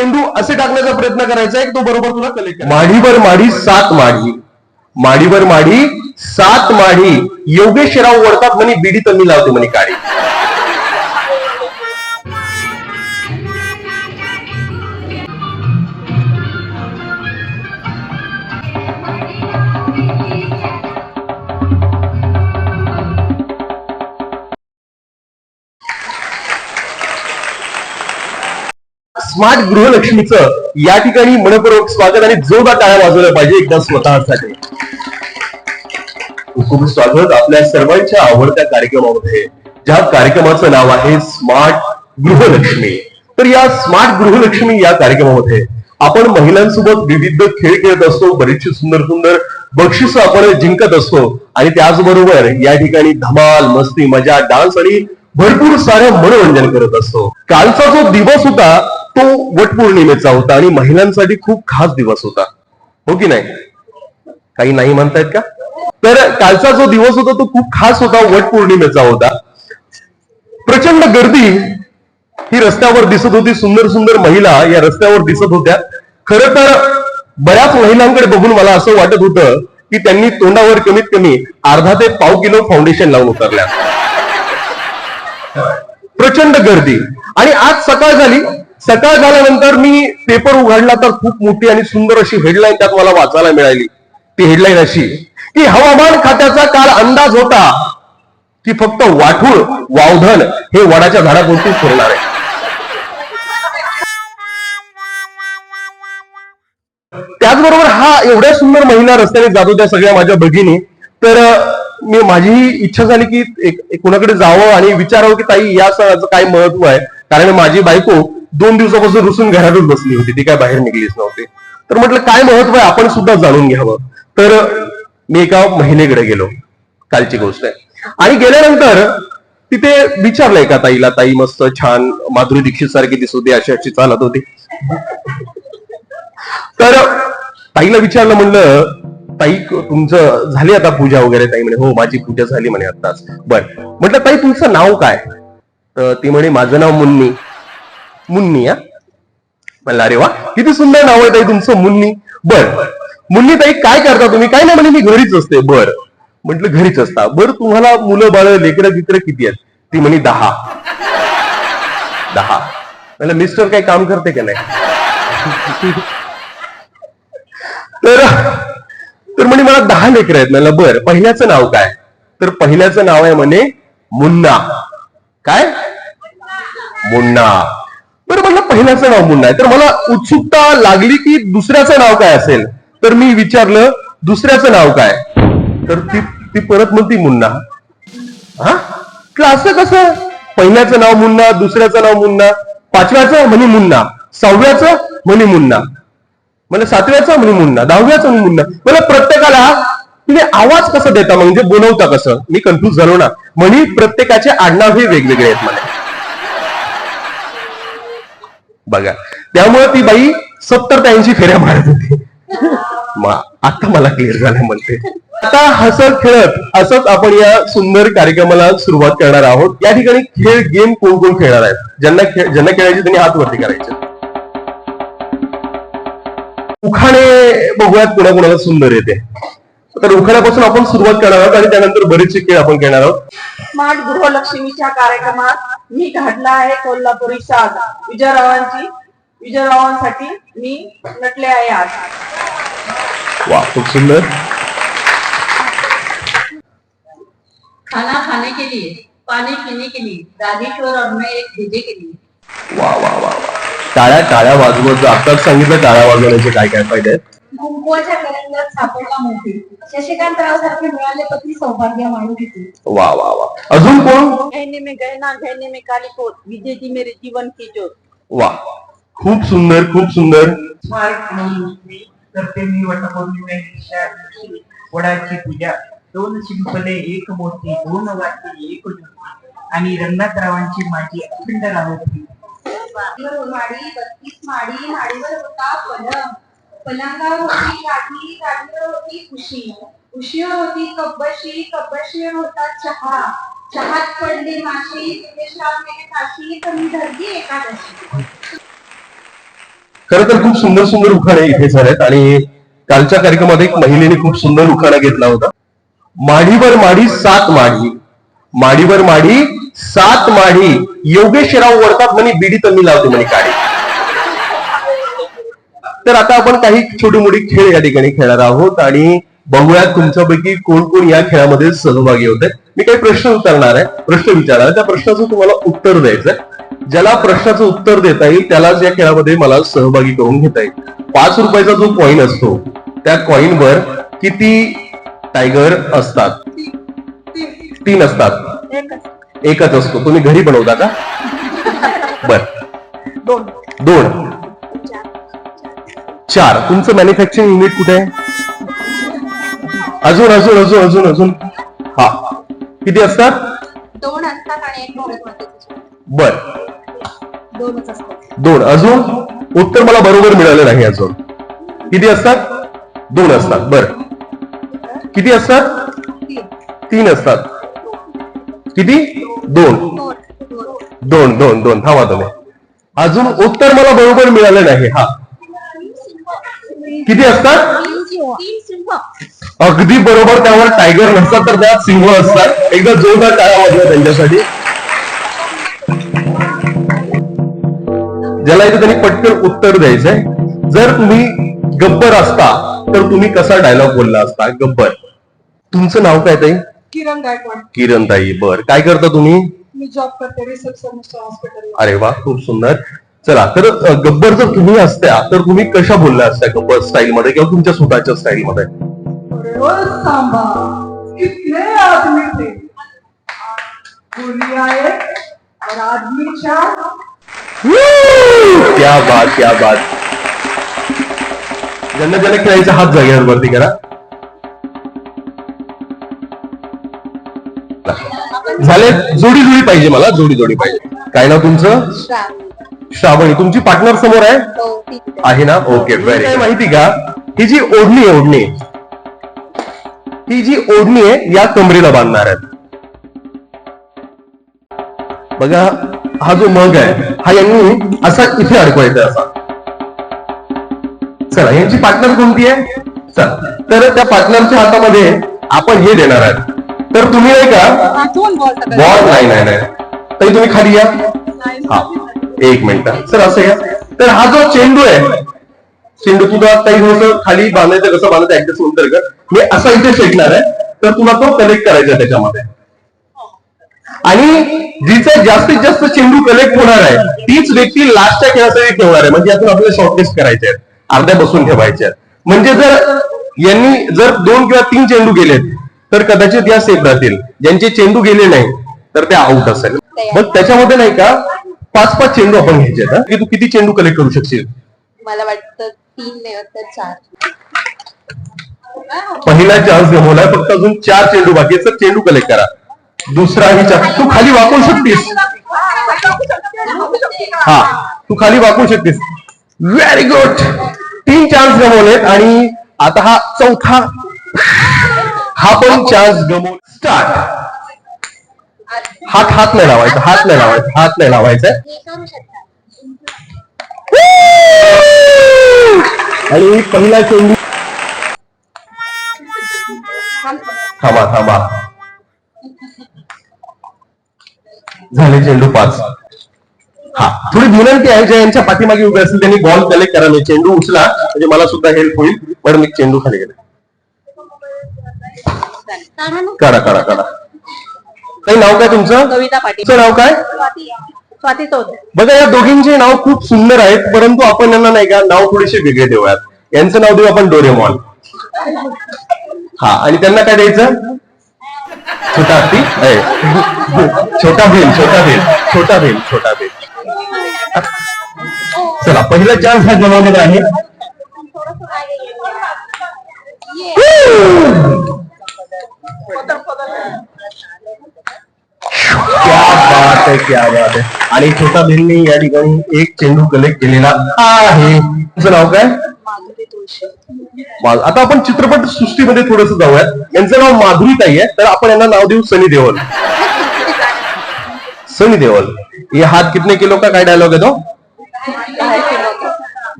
चेंडू असे टाकण्याचा प्रयत्न करायचा आहे तो बरोबर तुला कलेक्ट माढीवर माढी सात माढी माढीवर माढी सात माढी योगेशराव वडतात म्हणे बिडी तमी लावते म्हणे काळी स्मार्ट गृहलक्ष्मीचं या ठिकाणी मनपूर्वक स्वागत आणि जोरदार टाळ्या वाजवल्या पाहिजे एकदा स्वतःसाठी. खूप स्वागत आपल्या सर्वांच्या आवडत्या कार्यक्रमामध्ये ज्या कार्यक्रमाचं नाव आहे स्मार्ट गृहलक्ष्मी. तर या स्मार्ट गृहलक्ष्मी या कार्यक्रमामध्ये आपण महिलांसोबत विविध खेळ खेळत असतो बरीचशी सुंदर सुंदर बक्षिस आपण जिंकत असतो आणि त्याचबरोबर या ठिकाणी धमाल मस्ती मजा डान्स आणि भरपूर सारे मनोरंजन करत असतो. कालचा जो दिवस होता तो वटपौर्णिमेचा होता आणि महिलांसाठी खूप खास दिवस होता. हो की नाही? काही नाही म्हणतायत का? तर कालचा जो दिवस होता तो खूप खास होता वट पौर्णिमेचा होता. प्रचंड गर्दी ही रस्त्यावर दिसत होती. सुंदर सुंदर महिला या रस्त्यावर दिसत होत्या. खर तर बऱ्याच महिलांकडे बघून मला असं वाटत होतं की त्यांनी तोंडावर कमीत कमी अर्धा ते पाव किलो फाउंडेशन लावून उतरल्या. प्रचंड गर्दी. आणि आज सकाळ झाली. सकाळ झाल्यानंतर मी पेपर उघडला तर खूप मोठी आणि सुंदर अशी हेडलाईन त्यात मला वाचायला मिळाली. ती हेडलाईन अशी की हवामान खात्याचा काल अंदाज होता की फक्त वाठूळ वावधन हे वडाच्या झाडापुरतीच फिरणार आहे. त्याचबरोबर हा एवढ्या सुंदर महिला रस्त्याने जात होत्या सगळ्या माझ्या भगिनी. तर मी माझीही इच्छा झाली की एक कोणाकडे जावं आणि विचारावं की ताई या सणाचं काय महत्त्व आहे? कारण माझी बायको दोन दिवसापासून रुसून घरातच बसली होती. ती काय बाहेर निघलीच नव्हती. तर म्हटलं काय महत्त्व आहे? आपण सुद्धा जाणून घ्यावं. तर मी एका महिलेकडे गेलो. कालची गोष्ट आहे. आणि गेल्यानंतर तिथे विचारलंय का ताईला ताई मस्त छान माधुरी दीक्षित सारखी दिसत होती अशी अशी चालत होती. तर ताईला विचारलं म्हणलं ताई तुमचं झाली आता पूजा वगैरे? ताई म्हणे हो माझी पूजा झाली म्हणे आताच बर. म्हटलं ताई तुमचं नाव काय? तर ती म्हणे माझं नाव मुन्नी. मुन्नी या म्हणलं अरे वा किती सुंदर नाव आहे ताई तुमचं मुन्नी. बर मुन्नी ताई काय करता तुम्ही? काय नाही म्हणे मी घरीच असते. बर. म्हटलं घरीच असता. बर तुम्हाला मुलं बाळ लेकरं बिकरं किती आहेत? ती म्हणे दहा. दहा. म्हणलं मिस्टर काही काम करते का नाही? तर तर म्हणे मला दहा लेकर आहेत. म्हणलं बर पहिल्याचं नाव काय? तर पहिल्याचं नाव आहे म्हणे मुन्ना. काय? मुन्ना. बरं म्हटलं पहिल्याचं नाव मुन्ना आहे. तर मला उत्सुकता लागली की दुसऱ्याचं नाव काय असेल? तर मी विचारलं दुसऱ्याचं नाव काय? तर ती ती परत म्हणती मुन्ना हा? असं कसं? पहिल्याचं नाव मुन्ना दुसऱ्याचं नाव मुन्ना पाचव्याचं म्हणे मुन्ना सहाव्याचं म्हणे मुन्ना म्हणजे सातव्याचा म्हणे मुन्ना दहाव्याचा म्हणे मुन्ना मला प्रत्येकाला तुम्ही आवाज कसं देता? म्हणजे बोलवता कसं? मी कन्फ्युज झालो ना. म्हणे प्रत्येकाचे आडनाव हे वेगवेगळे आहेत मला. बघा. त्यामुळे ती बाई सत्तर ते ऐंशी फेऱ्या मारत होती. आता मला क्लिअर झालं म्हणते. आता हसत खेळत असंच आपण या सुंदर कार्यक्रमाला सुरुवात करणार आहोत. या ठिकाणी खेळ गेम कोण कोण खेळणार आहेत? ज्यांना खेळ ज्यांना खेळायचे त्यांनी हात वरती करायचे. उखाणे बघूयात कोणाकोणाला सुंदर येते. तर उखाण्यापासून आपण सुरुवात करणार आहोत आणि त्यानंतर बरेचसे खेळ आपण खेळणार आहोत. स्मार्ट गृहलक्ष्मीच्या कार्यक्रमात मी घातला आहे कोल्हापुरी साज विजयरावांची विजयरावांसाठी मी नटले आहे आज. वा खूप सुंदर. खाना खाने के लिए पानी पीने के लिए राजेश्वर और मैं एक भेजे के लिए. वा वा वा वा. टाळ्या टाळ्या वाजवत आताच सांगितलं टाळ्या वाजवण्याचे काय काय फायदे आहेत. कुंकवाच्या करंजात सापडला मोठी शशिकांतराव सारखे मिळाले पती सौभाग्य किती वा वा वा. अजून कोण? गहने में गहना गहने में काली कोट विजय जी मेरे जीवन की ज्योत. वा. खूप सुंदर खूप सुंदर. स्मारक म्हणून मी करते मी वटपौर्णिमेच्या दिवशी. वडाची पूजा. दोन शिंपले एक मोठी दोन वाटी एक ज्योती आणि रंगनाथरावांची माझी अखंड राहोती माडी बत्तीस माडी माडीवर होता पलंग. पलंगावर होती गाठी गाठीवर होती खुशी उशीवर होती कब्बशी कब्बशीवर होता चहा. चहात पडली माशी. तुझे श्राप काशी तर मी धरली एकादशी. खर तर खूप सुंदर सुंदर उखाणे इथे झालेत आणि कालच्या कार्यक्रमात एक महिलेने खूप सुंदर उखाणा घेतला होता. माडीवर माडी सात माडी. माडीवर माडी सात माडी. योगेशराव वळतात म्हणे बिडी तर मी लावते म्हणे काढी. तर आता आपण काही छोटी मोठी खेळ या ठिकाणी खेळणार आहोत आणि बघूयात तुमच्यापैकी कोण कोण या खेळामध्ये सहभागी होते. मी काही प्रश्न विचारणार आहे. प्रश्न विचारणार त्या प्रश्नाचं तुम्हाला उत्तर द्यायचंय. ज्याला प्रश्नाचं उत्तर देता येईल त्यालाच या खेळामध्ये मला सहभागी करून घेता येईल. पाच रुपयाचा जो कॉईन असतो त्या कॉईनवर किती टायगर असतात? तीन असतात. एकच असतो. तुम्ही घरी बनवता का? बर. दोन. दोन. चार. तुमचं मॅन्युफॅक्चरिंग युनिट कुठे आहे? अजून अजून अजून अजून अजून. हा. किती असतात? दोन असतात आणि एक बर. दोनच असतात. दोन. अजून? उत्तर मला बरोबर मिळालं नाही अजून. किती असतात? दोन असतात. बर. किती असतात? तीन. असतात. किती? दोन. दोन दोन दोन. थांबा तुम्ही. अजून उत्तर मला बरोबर मिळालं नाही. हा. किती असतात? तीन सिंह. अगदी बरोबर त्यावर टायगर नसतात तर त्यात सिंह असतात. एकदा जोरदार टाळा वाजवा त्यांच्यासाठी. ज्याला इथे त्यांनी पटकन उत्तर द्यायचंय. जर तुम्ही गब्बर असता तर तुम्ही कसा डायलॉग बोलला असता? गब्बर. तुमचं नाव काय ताई? किरण गायकवाड. किरण ताई बर. काय करता तुम्ही? मी जॉब करते रिसेप्शनिस्ट हॉस्पिटल अरे वा खूप सुंदर. चला तर गब्बर जर तुम्ही असत्या तर तुम्ही कशा बोलल्या असत्या गब्बर स्टाईल मध्ये किंवा तुमच्या स्वतःच्या स्टाईल मध्ये सांबा कितने आदमी थे? गोली आए और आदमी चार. क्या बात क्या बात. ज्यांना ज्यांना खेळायचा हात जागेवर वरती करा. झाले? जोडी जोडी पाहिजे मला जोडी जोडी पाहिजे. काय नाव तुमचं? श्रावणी तुमची पार्टनर समोर आहे? आहे. ना? ओके व्हेरी काय माहिती का? ही जी ओढणी आहे ओढणी. ही जी ओढणी आहे या कमरेला बांधणार आहेत. बघा हा जो मग आहे हा यांनी असा इथे अडकवायचा असा. चला यांची पार्टनर कोणती आहे? चला तर त्या पार्टनरच्या हातामध्ये आपण हे देणार आहात. तर तुम्ही नाही का? बॉल नाही नाही नाही. तरी तुम्ही खाली या. हा. एक मिनिट. सर असं घ्या. तर हा जो चेंडू आहे चेंडू तुझा काही असं खाली बांधायचं कसं बांधायचं ऍडजस्ट नंतर कर. मी असा इथे फेकणार आहे तर तुला तो कलेक्ट करायचा त्याच्यामध्ये. आणि जिचा जास्तीत जास्त चेंडू कलेक्ट होणार आहे तीच व्यक्ती लास्टच्या खेळासाठी ठेवणार आहे. म्हणजे यातून आपल्याला शॉर्टलिस्ट करायचे आहेत. अर्ध्या बसून ठेवायचे आहेत. म्हणजे जर यांनी जर दोन किंवा तीन चेंडू गेलेत तर कदाचित या सेफ राहतील. ज्यांचे चेंडू गेले नाही तर ते आउट असेल. मग त्याच्यामध्ये नाही का पाच पाच चेंडू आपण घ्यायचे आहेत हा. की तू किती चेंडू कलेक्ट करू शकशील? मला वाटतं तीन नाही तर चार. पहिला चान्स गमवलाय फक्त अजून चार चेंडू बाकी आहेत तर चेंडू कलेक्ट करा. दुसराही चान्स तू खाली वाकू शकतीस. हा तू खाली वाकू शकतेस. व्हेरी गुड तीन चान्स गमवलेत आणि आता हा चौथा. हा पण चान्स गमव स्टार्ट हात हात नाही लावायचा हात नाही लावायचा हात नाही लावायचा. आणि पहिला चेंडू थांबा थांबा. झाले चेंडू पाच. हा थोडी विनंती आहे जे यांच्या पाठीमागे उभे असतील त्यांनी बॉल कलेक्ट करा मी चेंडू उचला म्हणजे मला सुद्धा हेल्प होईल पण मी चेंडू खाली गेले. करा करा करा. काही नाव काय तुमचं? कविता पाटील. तुमचं नाव काय? स्वाती. चौधरी बघा या दोघींचे नाव खूप सुंदर आहेत परंतु आपण यांना नाही का नाव थोडेसे वेगळे देऊयात. यांचं नाव देऊ आपण डोरेमॉन. हा आणि त्यांना काय द्यायचं? छोटा हत्ती ए, छोटा भीम छोटा भीम छोटा भीम छोटा भीम चला पहिला चान्स हा गमावलेला आहे. क्या बात आहे. आणि छोटा भीमने या ठिकाणी एक चेंडू कलेक्ट केलेला आहे. तुझं नाव काय? आता आपण चित्रपट सृष्टीमध्ये थोडस जाऊयात. यांचं नाव माधुरी ताई आहे. तर आपण यांना नाव देऊ सनी देओल. सनी देओल. ये हात कितने किलो का? काय डायलॉग आहे तो?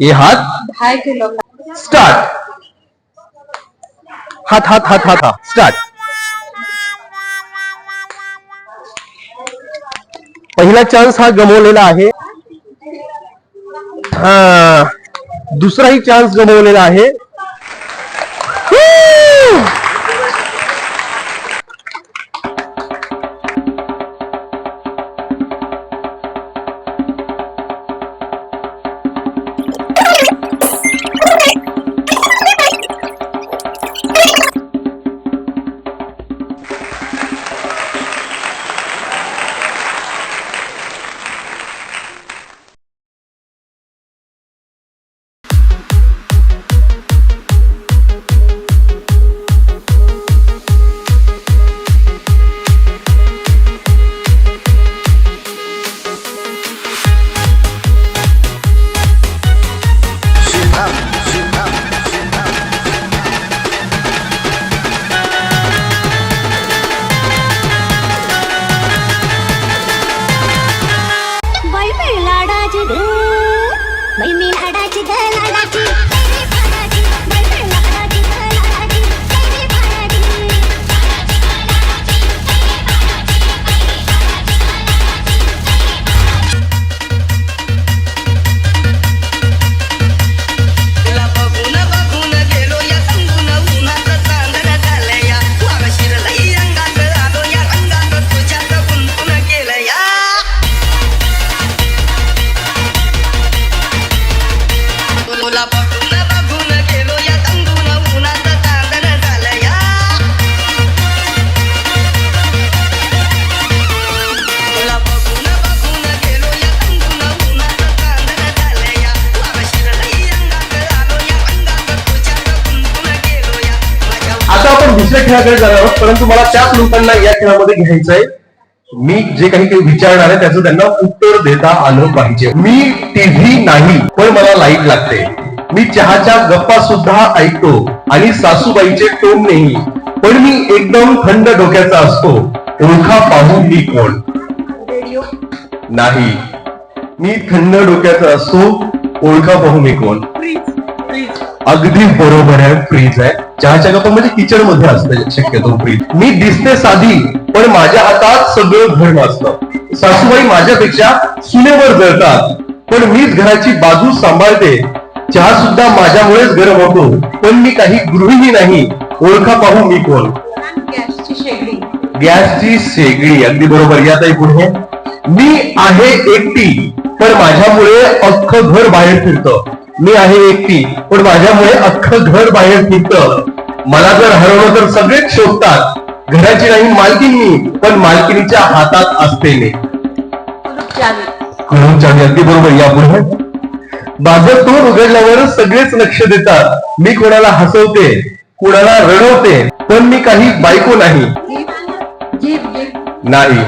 ये हात? स्टार्ट हात हात हात हात हात. स्टार्ट पहिला चान्स हा गमवलेला आहे. हा, दुसराही चान्स गमवलेला आहे. दुसऱ्या खेळाकडे जाणार आहोत परंतु मला त्याच लोकांना या खेळामध्ये घ्यायचंय. मी जे काही विचारणार आहे त्याचं त्यांना उत्तर देता आलं पाहिजे. मी टीव्ही नाही पण मला लाइट लागते. मी चहाच्या गप्पा सुद्धा ऐकतो आणि सासूबाईचे टोमणेही पण मी एकदम थंड डोक्याचा असतो. ओळखा पाहून मी कोण? नाही. मी थंड डोक्याचा असतो. ओळखा पाहू मी कोण? अगदी बरोबर आहे फ्रीज आहे. चहाच्या कपा म्हणजे किचनमध्ये असतं शक्यतो फ्रीज मी दिसते साधी पण माझ्या हातात सगळं घर असतं. सासूबाई माझ्यापेक्षा सुनेवर जळतात. पण मीच घराची बाजू सांभाळते. चहा सुद्धा माझ्यामुळेच गरम होतो पण मी काही गृहिणी नाही. ओळखा पाहू मी कोण. गॅसची शेगडी. गॅसची शेगडी अगदी बरोबर. या ताई पुढे. मी आहे एकटी पण माझ्यामुळे अख्खं घर बाहेर फिरतं. मी आहे एकटी पण माझ्यामुळे अख्खं घर बाहेर फिरतं. मला जर हरवलं तर सगळेच शोधतात घराची नाही मालकीन मी पण मालकिनीच्या हातात असते मी चावी अगदी बरोबर यापुढे? माझं तोंड उघडल्यावर सगळेच लक्ष देतात. मी कोणाला हसवते कोणाला रडवते पण मी काही बायको नाही. नाही.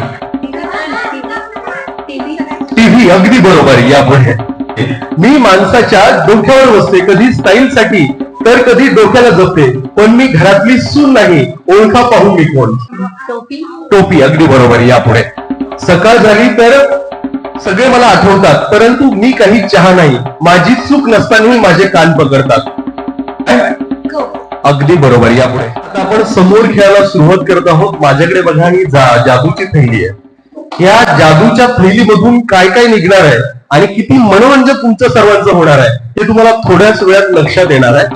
टीव्ही अगदी बरोबर यापुढे. मी माणसाच्या डोक्यावर बसते कधी स्टाईल साठी तर कधी डोक्याला जपते. पण मी घरातली सून नाही ओळखा पाहून मी कोण. टोपी? टोपी अगदी बरोबर यापुढे सकाळ झाली तर सगळे मला आठवतात परंतु मी काही चहा नाही. माझी चूक नसतानाही माझे कान पकडतात. अगदी बरोबर यापुढे आपण समोर खेळायला सुरुवात करत आहोत. माझ्याकडे बघा ही जादूची थैली आहे. या जादूच्या थैलीमधून काय काय निघणार आहे? आणि किती मनोरंजक तुमचं सर्वांचं होणार आहे ते तुम्हाला थोड्याच वेळात लक्षात येणार आहे.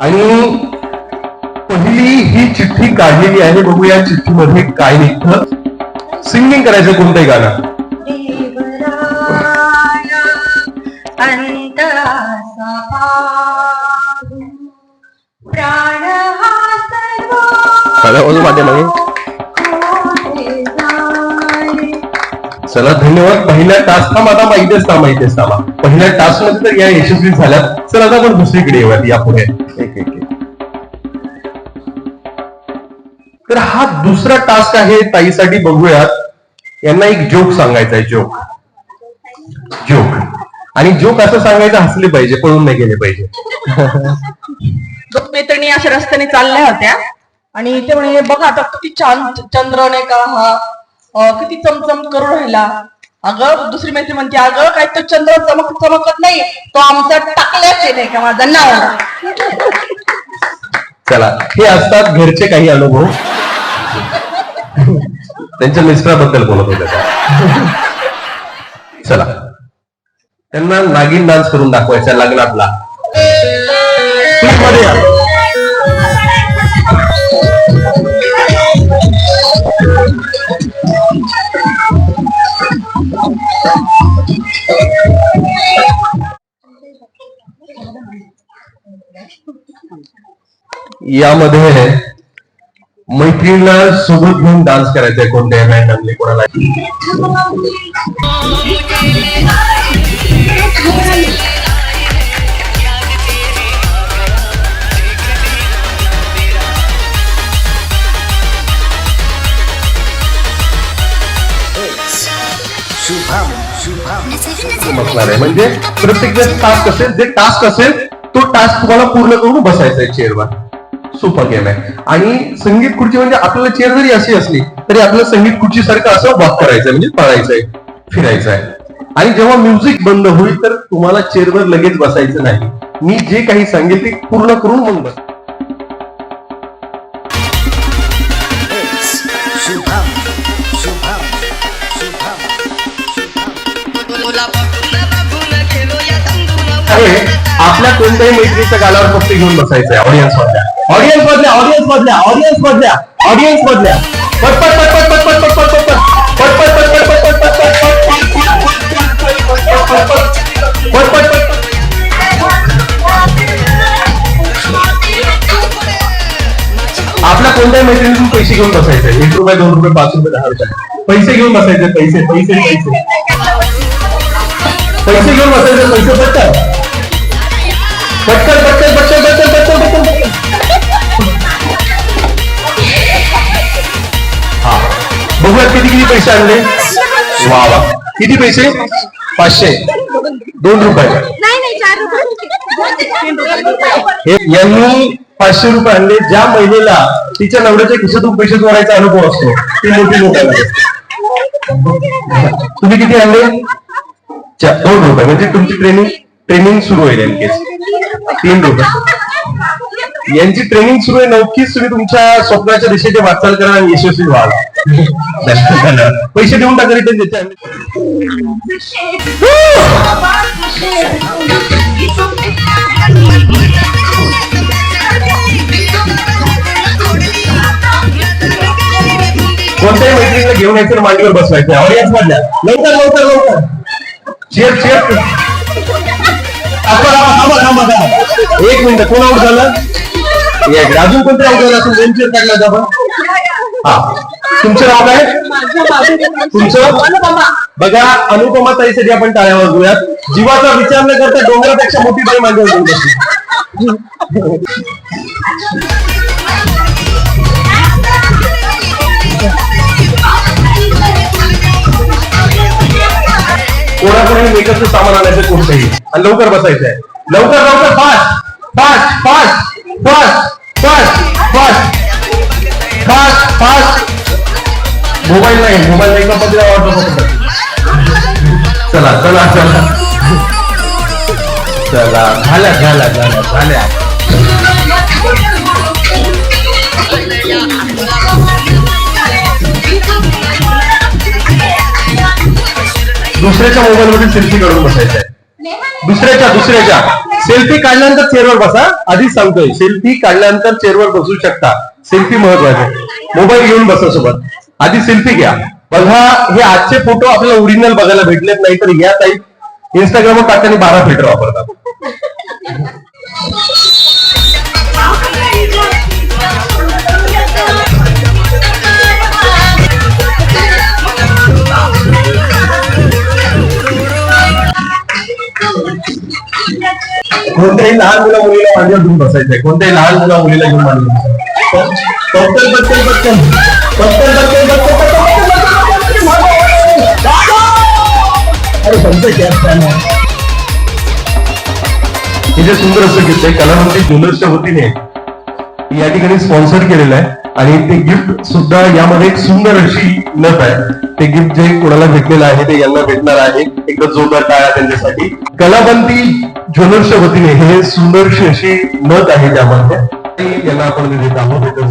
आणि पहिली ही चिठ्ठी काढलेली आहे बघू या चिठ्ठीमध्ये काय निघतं सिंगिंग करायचं कोणतंही गाणं. प्राण हा सर्व चला धन्यवाद. पहिल्या टास्क थांब आता माहितीच थांब माहितीच थांबा. पहिल्या टास्कमध्ये तर या यशस्वी झाल्यात. चला आता आपण दुसरीकडे येऊयात यापुढे एक एक एक. तर हा दुसरा टास्क आहे ताईसाठी बघूयात. यांना एक जोक सांगायचा आहे जोक जोक आणि जोक असं सांगायचं हसले पाहिजे पळून नाही गेले पाहिजे. दोन मैत्रिणी अशा रस्त्याने चालल्या होत्या. आणि ते म्हणे बघा आता किती छान चंद्र नाही का हा किती चमचम करू राहिला? अगं दुसरी मैत्री म्हणते अगं काय तो चंद्र चमक चमकत नाही तो आमचा टाकल्याचे नाही का माझा नाव? चला हे असतात घरचे काही अनुभव. त्यांच्या मिस्टराबद्दल बोलत होते. चला. त्यांना नागिन डान्स करून दाखवायचा लग्नातला. यामध्ये मैत्रिणीला सोबत घेऊन डान्स करायचा आहे कोणत्याही रॅन्डमली कोणाला बसणार आहे. म्हणजे प्रत्येक वेळेस टास्क असेल जे टास्क असेल तो टास्क तुम्हाला पूर्ण करून बसायचा आहे चेअरवर सोपा गेम आहे. आणि संगीत खुर्ची म्हणजे आपल्याला चेअर जरी अशी असली तरी आपल्याला संगीत खुर्ची सारखं असं वॉक करायचं म्हणजे पळायचं आहे फिरायचं आहे आणि जेव्हा म्युझिक बंद होईल तर तुम्हाला चेअरवर लगेच बसायचं नाही. मी जे काही सांगेल ते पूर्ण करून मग बस. आपल्या कोणत्याही मैत्रीच्या गालावर फक्त घेऊन बसायचंय ऑडियन्स मधल्या ऑडियन्स मधल्या ऑडियन्स मधल्या ऑडियन्स मधल्या ऑडियन्स मधल्या पटपट पटपट पटपट पटपट पटपट पटपट पटपट पटपट आपल्या कोणत्याही मैत्रिणीतून पैसे घेऊन बसायचे एक रुपये दोन रुपये पाच रुपये दहा रुपये पैसे घेऊन बसायचे पैसे पैसे पैसे पैसे घेऊन बसायचे पैसे पटकन पैसे आणले? वा वा किती पैसे? पाचशे. दोन रुपये. नाही नाही चार रुपये हे यांनी पाचशे रुपये आणले. ज्या महिलेला तिच्या नवऱ्याच्या खिशातून पैसे चोरायचा अनुभव असतो ती मोठी लोकांना तुम्ही किती आणले? दोन रुपये. म्हणजे तुमची ट्रेनिंग ट्रेनिंग सुरू होईल यांकेस तीन रुपये. यांची ट्रेनिंग सुरू आहे. नक्कीच तुम्ही तुमच्या स्वप्नाच्या दिशेचे वाटचाल करा आणि यशस्वी व्हाल. पैसे देऊन टाका रिटर्न देते कोणत्याही मैत्रिणीला घेऊन यायचं मांडीवर बसवायचं. ऑडियन्स मधल्या. लवकर लवकर लवकर. चेअर चेअर थांबा, थांबा, थांबा, एक मिनिट कोण आउट झालं? या अजून कोणत्या आउट झालं असेल? दोन चेअर टाकला आपण हा. तुमचं नाव काय? तुमचं? बघा अनुपमा ताईसाठी आपण टाळ्या वाजवूयात जीवाचा विचार न करता डोंगरापेक्षा मोठी बाई माझ्यावर घेऊन कोणाकडे मेकअपचं सामान आणायचं कोणतंही. आणि लवकर बसायचं आहे लवकर लवकर fast fast fast fast fast fast fast fast. Mobile नाही मोबाईल नाही का पत्र वाटत चला चला चला. चला झाल्या झाल्या झाल्या झाल्या दुसऱ्याच्या मोबाईल मध्ये सेल्फी काढून बसायचं आहे दुसऱ्याच्या दुसऱ्याच्या. सेल्फी काढल्यानंतर चेअरवर बसा. आधीच सांगतोय सेल्फी काढल्यानंतर चेअरवर बसू शकता. सेल्फी महत्त्वाचे मोबाईल घेऊन बसा सोबत. आधी सेल्फी घ्या. बघा हे आजचे फोटो आपल्याला ओरिजिनल बघायला भेटलेत नाही तर या टाईप इंस्टाग्रामवर टाकताना बारा फिल्टर वापरतात. कोणत्याही लहान मुला मुलीला मांडीवर घेऊन बसायचंय. कोणत्याही लहान मुला मुलीला घेऊन माझ्या पटकन पटकन पटकन पटकन पटकन पटकन अरे हे जे सुंदर असं गीत आहे कलामंत्री ज्वेलर्सच्या वतीने या ठिकाणी स्पॉन्सर केलेलं आहे आणि ते गिफ्ट सुद्धा यामध्ये एक सुंदर अशी नथ आहे ते गिफ्ट जे कोणाला भेटलेलं आहे ते यांना भेटणार आहे एकदा जोरदार टाळा त्यांच्यासाठी कलाबंती ज्वेलर्सच्या वतीने हे सुंदरशी अशी नथ आहे त्यामध्ये आणि यांना आपण देत आहोत एकदा